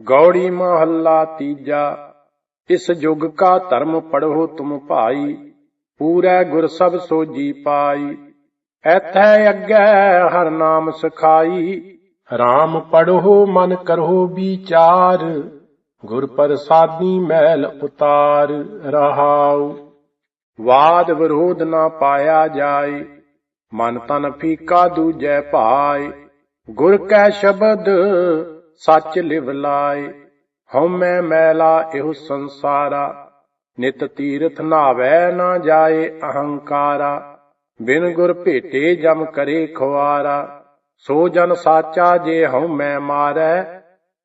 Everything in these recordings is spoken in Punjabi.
ਗੌੜੀ ਮਹੱਲਾ ਤੀਜਾ, ਇਸ ਯੁਗ ਕਾ ਧਰਮ ਪੜੋ ਤੁਮ ਭਾਈ, ਪੂਰੈ ਗੁਰ ਸਭ ਸੋਜੀ ਪਾਈ। ਐਥੈ ਅੱਗੇ ਹਰ ਨਾਮ ਸਖਾਈ RAM ਪੜੋ ਮਨ ਕਰੋ ਵਿਚਾਰ, ਗੁਰ ਪ੍ਰਸਾਦੀ ਮੈਲ ਉਤਾਰ ਰਹਾਉ। ਵਾਦ ਵਿਰੋਧ ਨਾ ਪਾਇਆ ਜਾਏ, ਮਨ ਤਨ ਫੀਕਾ ਦੂਜੈ ਭਾਏ। ਗੁਰ ਕੈ ਸ਼ਬਦ ਸੱਚ ਲਿਵ ਲਾਏ, ਹਉਮੈ ਮੈਲਾ ਇਹੋ ਸੰਸਾਰਾ। ਨਿਤ ਤੀਰਥ ਨਾਵੈ ਨਾ ਜਾਏ ਅਹੰਕਾਰਾ। ਬਿਨ ਗੁਰ ਭੇਟੇ ਜਮ ਕਰੇ ਖੁਆਰਾ। ਸੋ ਜਨ ਸਾਚਾ ਜੇ ਹਉਮੈ ਮਾਰੈ,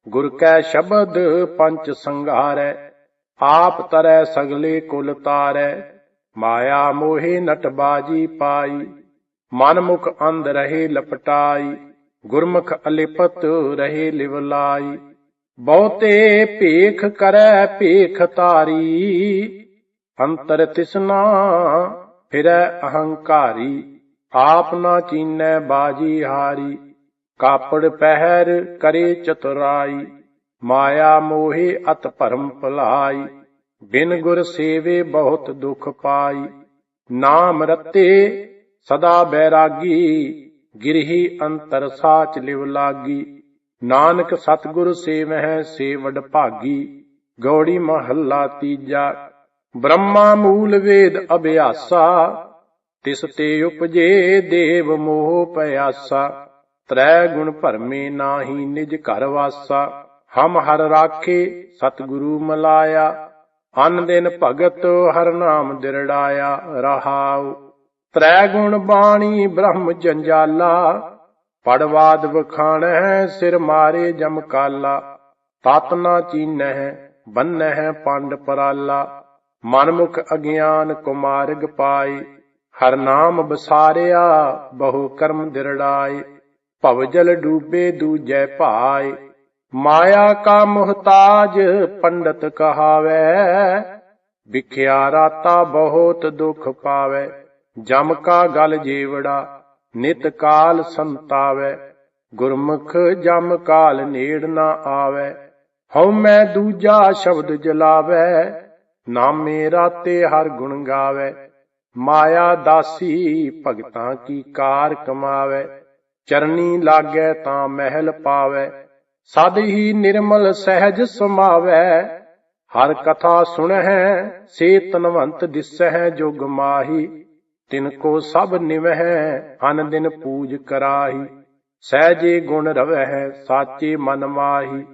ਗੁਰ ਕੈ ਸ਼ਬਦ ਪੰਚ ਸੰਘਾਰੈ। ਆਪ ਤਰੈ ਸਗਲੇ ਕੁਲ ਤਾਰੈ, ਮਾਇਆ ਮੋਹਿ ਨਟ ਬਾਜੀ ਪਾਈ। ਮਨ ਮੁਖ ਅੰਧ ਰਹੇ ਲਪਟਾਈ। ਗੁਰਮੁਖ ਅਲਿਪਤ ਰਹੇ ਲਿਵ ਲਾਈ। ਬਹੁਤੇ ਭੇਖ ਕਰੈ ਭੇਖ ਤਾਰੀ ਅੰਤਰ ਤਿਸਨਾ ਫਿਰੈ ਅਹੰਕਾਰੀ। ਆਪ ਨਾ ਚੀਨੈ ਬਾਜੀ ਹਾਰੀ। ਕਾਪੜ ਪਹਿਰ ਕਰੇ ਚਤੁਰਾਈ। ਮਾਇਆ ਮੋਹਿ ਅਤ ਭਰਮ ਭਲਾਈ। ਬਿਨ ਗੁਰ ਸੇਵੇ ਬਹੁਤ ਦੁਖ ਪਾਈ। ਨਾਮ ਰਤੇ ਸਦਾ ਬੈਰਾਗੀ। ਗਿਰਹੀ ਅੰਤਰ ਸਾਚ ਲਿਵ ਲਾਗੀ। ਨਾਨਕ ਸਤਿਗੁਰ ਸੇਵਹਿ ਸੇਵਡ ਭਾਗੀ। ਗੌੜੀ ਮਹੱਲਾ ਤੀਜਾ। ਬ੍ਰਹਮਾ ਮੂਲ ਵੇਦ ਅਭਿਆਸਾ। ਤਿਸ ਤੇ ਉਪਜੇ ਦੇਵ ਮੋਹ ਪਿਆਸਾ ਤ੍ਰੈ ਗੁਣ ਭਰਮੇ ਨਾਹੀ ਨਿਜ ਘਰ ਵਾਸਾ। ਹਮ ਹਰ ਰਾਖੇ ਸਤਿਗੁਰੂ ਮਲਾਇਆ। ਅਨ ਦਿਨ ਭਗਤ ਹਰ ਨਾਮ ਦਿਰੜਾਇਆ। ਰਹਾਉ। ਤ੍ਰੈ ਗੁਣ ਬਾਣੀ ਬ੍ਰਹਮ ਜੰਜਾਲਾ ਪੜਵਾਦ ਵਖਾਣੈ, ਸਿਰ ਮਾਰੇ ਜਮਕਾਲਾ ਤਤ ਨਾ ਚੀਨਹਿ ਬੰਨਹਿ ਪੰਡ ਪਰਾਲਾ। ਮਨਮੁਖ ਅਗਿਆਨ ਕੁਮਾਰਗ ਪਾਈ ਹਰ ਨਾਮ ਬਸਾਰਿਆ ਬਹੁ ਕਰਮ ਦਿਰੜਾਏ। ਭਵ ਜਲ ਡੂਬੇ ਦੂਜੈ ਭਾਏ, ਮਾਇਆ ਕਾ ਮੁਹਤਾਜ ਪੰਡਤ ਕਹਾਵੇ। ਵਿਖਿਆ ਰਾਤਾ ਬਹੁਤ ਦੁਖ ਪਾਵੇ। ਜਮ ਕਾ ਗਲ ਜੀਵੜਾ, ਨਿਤ ਕਾਲ ਸੰਤਾਵੇ, ਗੁਰਮੁਖ ਜਮ ਕਾਲ ਨੇੜ ਨਾ ਆਵੇ। ਹਉ ਮੈਂ ਦੂਜਾ ਸ਼ਬਦ ਜਲਾਵੇ, ਨਾਮੇ ਰਾਤੇ ਹਰ ਗੁਣ ਗਾਵੇ। ਮਾਇਆ ਦਾਸੀ ਭਗਤਾਂ ਕੀ ਕਾਰ ਕਮਾਵੇ ਚਰਨੀ ਲਾਗੇ ਤਾਂ ਮਹਿਲ ਪਾਵੇ। ਸਦ ਹੀ ਨਿਰਮਲ ਸਹਿਜ ਸਮਾਵੇ, ਹਰ ਕਥਾ ਸੁਣਹਿ ਸੇ ਤਨਵੰਤ ਦਿਸਹਿ ਜੁਗ ਮਾਹੀ। ਤਿਨ ਕੋ ਸਭ ਨਿਵਹਿ, ਅਨ ਦਿਨ ਪੂਜ ਕਰਾਹੀ। ਸਹਿਜੇ ਗੁਣ ਰਵਹਿ, ਸਾਚੇ ਮਨ ਮਾਹੀ।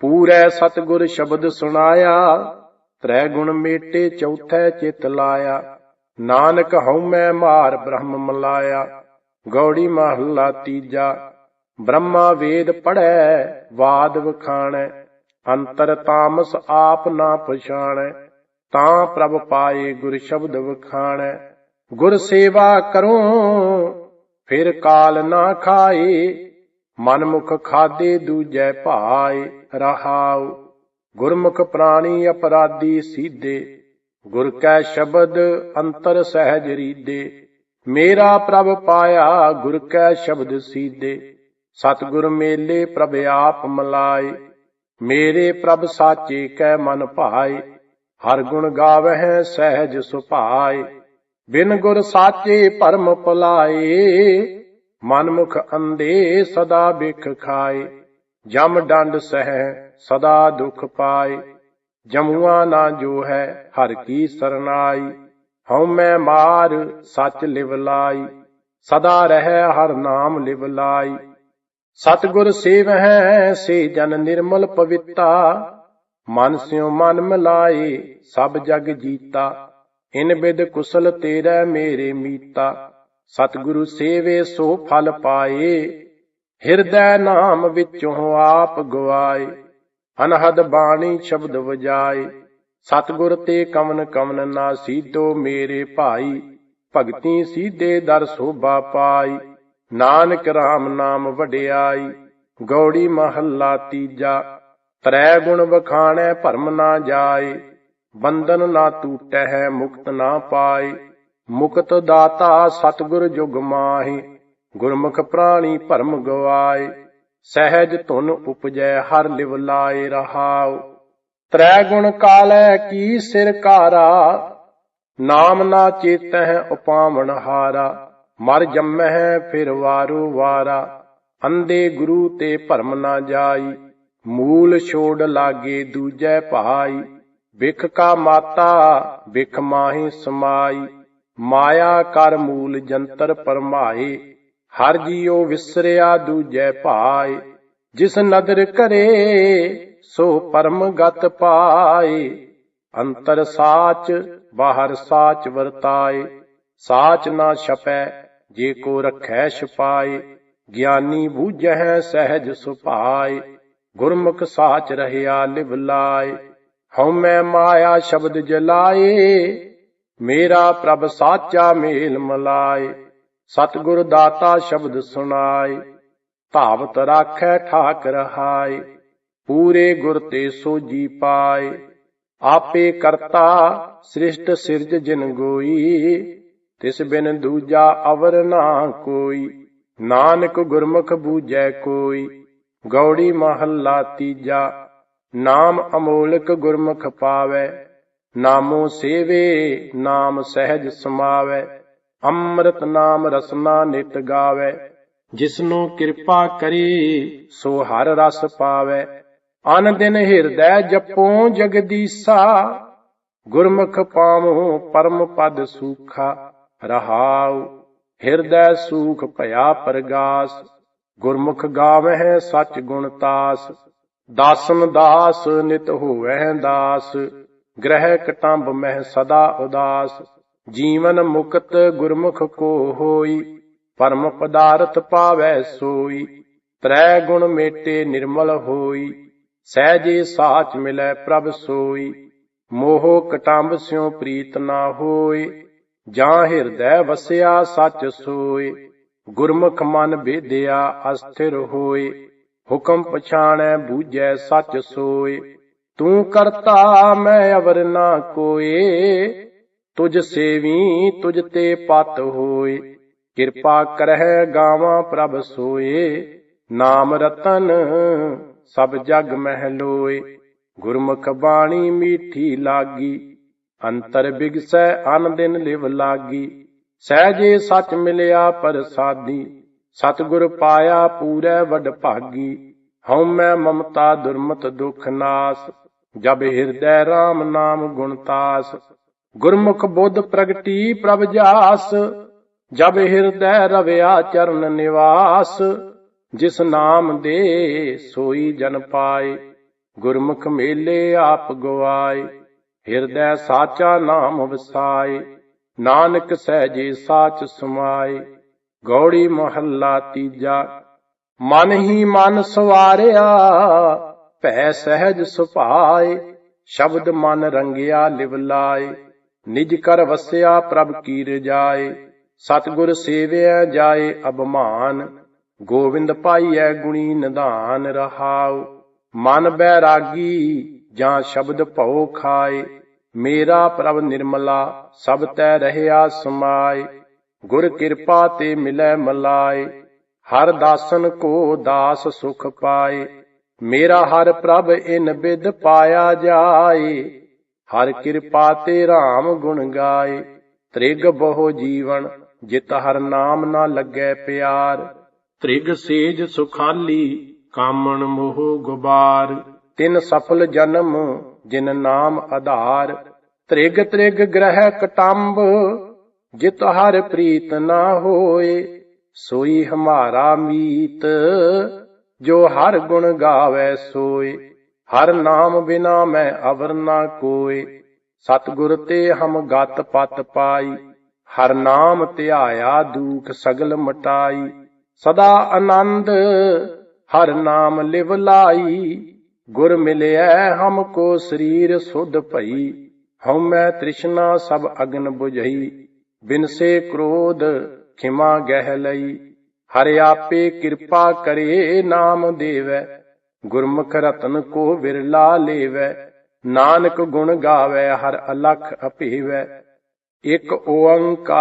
ਪੂਰੈ ਸਤਗੁਰ ਸ਼ਬਦ ਸੁਣਾਇਆ, ਤ੍ਰੈ ਗੁਣ ਮੇਟੇ ਚੌਥੈ ਚਿਤ ਲਾਇਆ। ਨਾਨਕ ਹਉਮੈ ਮਾਰ ਬ੍ਰਹਮ ਮਲਾਇਆ, ਗੌੜੀ ਮਹੱਲਾ ਤੀਜਾ। ਬ੍ਰਹਮਾ ਵੇਦ ਪੜੈ ਵਾਦ ਵਖਾਣੈ, ਅੰਤਰ ਤਾਮਸ ਆਪ ਨਾ ਪਛਾਣੈ। ਤਾਂ ਪ੍ਰਭ ਪਾਏ ਗੁਰ ਸ਼ਬਦ ਵਖਾਣੈ। ਗੁਰ ਸੇਵਾ ਕਰੋ, ਫਿਰ ਕਾਲ ਨਾ ਖਾਏ ਮਨ ਮੁਖ ਖਾਦੇ ਦੂਜੈ ਭਾਏ, ਰਹਾਉ। ਗੁਰਮੁਖ ਪ੍ਰਾਣੀ ਅਪਰਾਧੀ ਸੀਧੇ, ਗੁਰ ਕੈ ਸ਼ਬਦ ਅੰਤਰ ਸਹਿਜ ਰੀਦੇ ਮੇਰਾ ਪ੍ਰਭ ਪਾਇਆ, ਗੁਰ ਕੈ ਸ਼ਬਦ ਸੀਦੇ ਸਤਿਗੁਰ ਮੇਲੇ ਪ੍ਰਭ ਆਪ ਮਲਾਏ। ਮੇਰੇ ਪ੍ਰਭ ਸਾਚੇ ਕੈ ਮਨ ਭਾਏ। ਹਰ ਗੁਣ ਗਾਵਹਿ ਸਹਿਜ ਸੁਭਾਏ। ਬਿਨ ਗੁਰ ਸਾਚੇ ਪਰਮ ਭੁਲਾਏ ਮਨ ਮੁਖ ਅੰਦੇ ਸਦਾ ਬਿਖ ਖਾਏ, ਜਮ ਡੰਡ ਸਹਿ ਸਦਾ ਦੁਖ ਪਾਏ, ਜਮੂਆ ਨਾ ਜੋ ਹੈ ਹਰ ਕੀ ਸਰਨਾਈ, ਹਉ ਮੈਂ ਮਾਰ ਸੱਚ ਲਿਵ ਲਾਈ, ਸਦਾ ਰਹਿ ਹਰ ਨਾਮ ਲਿਵ ਲਾਈ। ਸਤਗੁਰ ਸੇਵਹਿ ਸੇ ਜਨ ਨਿਰਮਲ ਪਵਿੱਤਾ, ਮਨ ਸਿਉ ਮਨ ਮਿਲਾਏ ਸਭ ਜਗ ਜੀਤਾ। ਇਨ ਬਿਦ ਕੁਸਲ ਤੇਰਾ ਮੇਰੇ ਮੀਤਾ, ਸਤਿਗੁਰੂ ਸੇਵੇ ਸੋ ਫਲ ਪਾਏ। ਹਿਰਦੈ ਨਾਮ ਵਿੱਚੋਂ ਆਪ ਗਵਾਏ, ਅਨਹਦ ਬਾਣੀ ਸ਼ਬਦ ਵਜਾਏ। ਸਤਿਗੁਰ ਤੇ ਕਮਨ ਕਮਨ ਨਾ ਸੀਧੋ ਮੇਰੇ ਭਾਈ, ਭਗਤੀ ਸੀਧੇ ਦਰ ਸੋਭਾ ਪਾਈ। ਨਾਨਕ RAM ਨਾਮ ਵਡਿਆਈ, ਗੌੜੀ ਮਹੱਲਾ ਤੀਜਾ, ਤ੍ਰੈ ਗੁਣ ਵਖਾਣੈ ਭਰਮ ਨਾ ਜਾਏ। ਬੰਧਨ ਨਾ ਟੂਟੈ ਹੈ, ਮੁਕਤ ਨਾ ਪਾਏ। ਮੁਕਤ ਦਾਤਾ ਸਤਿਗੁਰ ਜੁਗ ਮਾਹੀ, ਗੁਰਮੁਖ ਪ੍ਰਾਣੀ ਭਰਮ ਗਵਾਏ। ਸਹਿਜ ਧੁਨ ਉਪਜੈ, ਹਰ ਲਿਵ ਲਾਏ ਰਹਾਉ। ਤ੍ਰੈ ਗੁਣ ਕਾਲੈ ਕੀ ਸਿਰ ਕਾਰਾ, ਨਾਮ ਨਾ ਚੇਤਹਿ ਉਪਾਵਣ ਹਾਰਾ। ਮਰ ਜੰਮਹਿ ਫਿਰ ਵਾਰੂ ਵਾਰਾ ਅੰਦੇ ਗੁਰੂ ਤੇ ਭਰਮ ਨਾ ਜਾਈ। ਮੂਲ ਛੋੜ ਲਾਗੇ ਦੂਜੈ ਭਾਈ। ਵਿਖ ਕਾ ਮਾਤਾ, ਵਿਖ ਮਾਹੀ ਸਮਾਈ, ਮਾਇਆ ਕਰ ਮੂਲ ਜੰਤਰ ਪਰਮਾਏ, ਹਰ ਜੀਉ ਵਿਸਰਿਆ ਦੂਜੈ ਭਾਏ, ਜਿਸ ਨਦਰ ਕਰੇ, ਸੋ ਪਰਮ ਗਤ ਪਾਏ। ਅੰਤਰ ਸਾਚ, ਬਾਹਰ ਸਾਚ ਵਰਤਾਏ, ਸਾਚ ਨਾ ਛਪੈ, ਜੇ ਕੋ ਰਖੈ ਛਪਾਏ, ਗਿਆਨੀ ਬੂਝੈ ਸਹਿਜ ਸੁਭਾਏ, ਗੁਰਮੁਖ ਸਾਚ ਰਹਿਆ ਲਿਵ ਲਾਏ। ਹਉਮੈ ਮਾਇਆ ਸ਼ਬਦ ਜਲਾਏ, ਮੇਰਾ ਪ੍ਰਭ ਸਾਚਾ ਮੇਲ ਮਲਾਏ, ਸਤਿਗੁਰ ਦਾਤਾ ਸ਼ਬਦ ਸੁਣਾਏ, ਧਾਵਤ ਰਾਖੈ ਠਾਕ ਰਹਾਏ ਪੂਰੇ ਗੁਰ ਤੇ ਸੋਜੀ ਪਾਏ, ਆਪੇ ਕਰਤਾ ਸ੍ਰਿਸ਼ਟ ਸਿਰਜ ਜਿਨ ਗੋਈ, ਤਿਸ ਬਿਨ ਦੂਜਾ ਅਵਰ ਨਾ ਕੋਈ, ਨਾਨਕ ਗੁਰਮੁਖ ਬੂਝੈ ਕੋਈ, ਗੌੜੀ ਮਹੱਲਾ ਤੀਜਾ ਨਾਮ ਅਮੋਲਕ ਗੁਰਮੁਖ ਪਾਵੈ, ਨਾਮੋ ਸੇਵੇ, ਨਾਮ ਸਹਿਜ ਸਮਾਵੈ, ਅੰਮ੍ਰਿਤ ਨਾਮ ਰਸਨਾ ਨਿਤ ਗਾਵੈ, ਜਿਸਨੂੰ ਕਿਰਪਾ ਕਰੀ ਸੋ ਹਰ ਰਸ ਪਾਵੈ। ਅਨ ਦਿਨ ਹਿਰਦੈ ਜਪੋ ਜਗਦੀਸਾ, ਗੁਰਮੁਖ ਪਾਵੋ ਪਰਮ ਪਦ ਸੂਖਾ, ਰਹਾਉ ਹਿਰਦੈ ਸੂਖ ਭਇਆ ਪਰਗਾਸ, ਗੁਰਮੁਖ ਗਾਵਹਿ ਸਚ ਗੁਣ ਤਾਸ। ਦਾਸਨ ਦਾਸ ਨਿਤ ਹੋਵਹਿ ਦਾਸ, ਗ੍ਰਹਿ ਕਟੰਬ ਮਹਿ ਸਦਾ ਉਦਾਸ, ਜੀਵਨ ਮੁਕਤ ਗੁਰਮੁਖ ਕੋ ਹੋਈ, ਪਰਮ ਪਦਾਰਥ ਪਾਵੈ ਸੋਈ, ਤ੍ਰੈ ਗੁਣ ਮੇਟੇ ਨਿਰਮਲ ਹੋਈ ਸਹਿਜੇ ਸਾਚ ਮਿਲੈ ਪ੍ਰਭ ਸੋਈ, ਮੋਹ ਕਟੰਬ ਸਿਉ ਪ੍ਰੀਤ ਨਾ ਹੋਏ ਜਾਂ ਹਿਰਦੈ ਵਸਿਆ ਸਚ ਸੋਏ ਗੁਰਮੁਖ ਮਨ ਬੇਦਿਆ ਅਸਥਿਰ ਹੋਏ ਹੁਕਮ ਪਛਾਣੈ, ਬੂਝੈ, ਸਚ ਸੋਏ। ਤੂੰ ਕਰਤਾ ਮੈਂ ਅਵਰ ਨਾ ਕੋਏ, ਤੁਝ ਸੇਵੀ, ਤੁਝ ਤੇ ਪਤ ਹੋਏ। ਕਿਰਪਾ ਕਰਹਿ ਗਾਵਾਂ ਪ੍ਰਭ ਸੋਏ, ਨਾਮ ਰਤਨ ਸਭ ਜਗ ਮਹਿ ਲੋਏ। ਗੁਰਮੁਖ ਬਾਣੀ ਮੀਠੀ ਲਾਗੀ, ਅੰਤਰ ਬਿਗਸੈ ਅਨ ਦਿਨ ਲਿਵ ਲਾਗੀ। ਸਹਿਜੇ ਸੱਚ ਮਿਲਿਆ ਪ੍ਰਸਾਦੀ। ਸਤਿਗੁਰ ਪਾਇਆ ਪੂਰੈ ਵਡ ਭਾਗੀ ਹਉਮੈ ਮਮਤਾ ਦੁਰਮਤ ਦੁਖ ਨਾਸ, ਜਬ ਹਿਰਦੈ RAM ਨਾਮ ਗੁਣਤਾਸ ਗੁਰਮੁਖ ਬੁੱਧ ਪ੍ਰਗਟੀ ਪ੍ਰਭ ਜਾਸ, ਜਬ ਹਿਰਦੈ ਰਵਿਆ ਚਰਨ ਨਿਵਾਸ। ਜਿਸ ਨਾਮ ਦੇ ਸੋਈ ਜਨ ਪਾਏ, ਗੁਰਮੁਖ ਮੇਲੇ ਆਪ ਗਵਾਏ। ਹਿਰਦੈ ਸਾਚਾ ਨਾਮ ਵਸਾਏ, ਨਾਨਕ ਸਹਿਜੇ ਸਾਚ ਸਮਾਏ। ਗੌੜੀ ਮਹੱਲਾ ਤੀਜਾ। ਮਨ ਹੀ ਮਨ ਸਵਾਰਿਆ, ਭੈ ਸਹਿਜ ਸੁਭਾਏ, ਸ਼ਬਦ ਮਨ ਰੰਗਿਆ ਲਿਵ ਲਾਏ। ਨਿਜ ਕਰ ਵਸਿਆ ਪ੍ਰਭ ਕੀ ਰਜਾਏ ਸਤਿਗੁਰ ਸੇਵਿਆ ਜਾਏ ਅਭਮਾਨ। ਗੋਵਿੰਦ ਪਾਈਐ ਗੁਣੀ ਨਿਧਾਨ ਰਹਾਉ। ਮਨ ਬੈਰਾਗੀ, ਜਾਂ ਸ਼ਬਦ ਭਉ ਖਾਏ। ਮੇਰਾ ਪ੍ਰਭ ਨਿਰਮਲਾ, ਸਭ ਤੈ ਰਹਿਆ ਸਮਾਏ। ਗੁਰ ਕਿਰਪਾ ਤੇ ਮਿਲੈ ਮਲਾਏ ਹਰ ਦਾਸਨ ਕੋ ਦਾਸ ਸੁਖ ਪਾਏ। ਮੇਰਾ ਹਰ ਪ੍ਰਭ ਇਨ ਬਿਦ ਪਾਇਆ ਜਾਏ ਹਰ ਕਿਰਪਾ ਤੇ RAM ਗੁਣ ਗਾਏ। ਤ੍ਰਿਗ ਬਹੁ ਜੀਵਨ ਜਿਤ ਹਰ ਨਾਮ ਨਾ ਲੱਗੈ ਪਿਆਰ। ਤ੍ਰਿਗ ਸੇਜ ਸੁਖਾਲੀ ਕਾਮਣ ਮੋਹ ਗੁਬਾਰ। ਤਿਨ ਸਫਲ ਜਨਮ ਜਿਨ ਨਾਮ ਆਧਾਰ। ਤ੍ਰਿਗ ਤ੍ਰਿਗ ਗ੍ਰਹਿ ਕਟੰਬ ਜਿਤ ਹਰ ਪ੍ਰੀਤ ਨਾ ਹੋਏ, ਸੋਈ ਹਮਾਰਾ ਮੀਤ। ਜੋ ਹਰ ਗੁਣ ਗਾਵੇ ਸੋਏ, ਹਰ ਨਾਮ ਬਿਨਾ ਮੈਂ ਅਵਰ ਨਾ ਕੋਏ। ਸਤਿਗੁਰ ਤੇ ਹਮ ਗਤ ਪਤ ਪਾਈ, ਹਰ ਨਾਮ ਧਿਆਇਆ ਦੂਖ ਸਗਲ ਮਟਾਈ। ਸਦਾ ਆਨੰਦ, ਹਰ ਨਾਮ ਲਿਵ ਲਾਈ। ਗੁਰ ਮਿਲਿਆ ਹਮ ਕੋ ਸਰੀਰ ਸੁਧ ਭਈ, ਹਉਮੈ ਤ੍ਰਿਸ਼ਨਾ ਸਭ ਅਗਨ 부ਝਈ ਬਿਨਸੇ ਕ੍ਰੋਧ ਖਿਮਾ ਗਹਿ ਲਈ। ਹਰ ਆਪੇ ਕਿਰਪਾ ਕਰੇ, ਨਾਮ ਦੇਵੈ। ਗੁਰਮੁਖ ਰਤਨ ਕੋ ਵਿਰਲਾ ਲੇਵੈ। ਨਾਨਕ ਗੁਣ ਗਾਵੇ, ਹਰ ਅਲਖ ਅਭੇਵੈ ਇਕ ਓੰਕਾਰ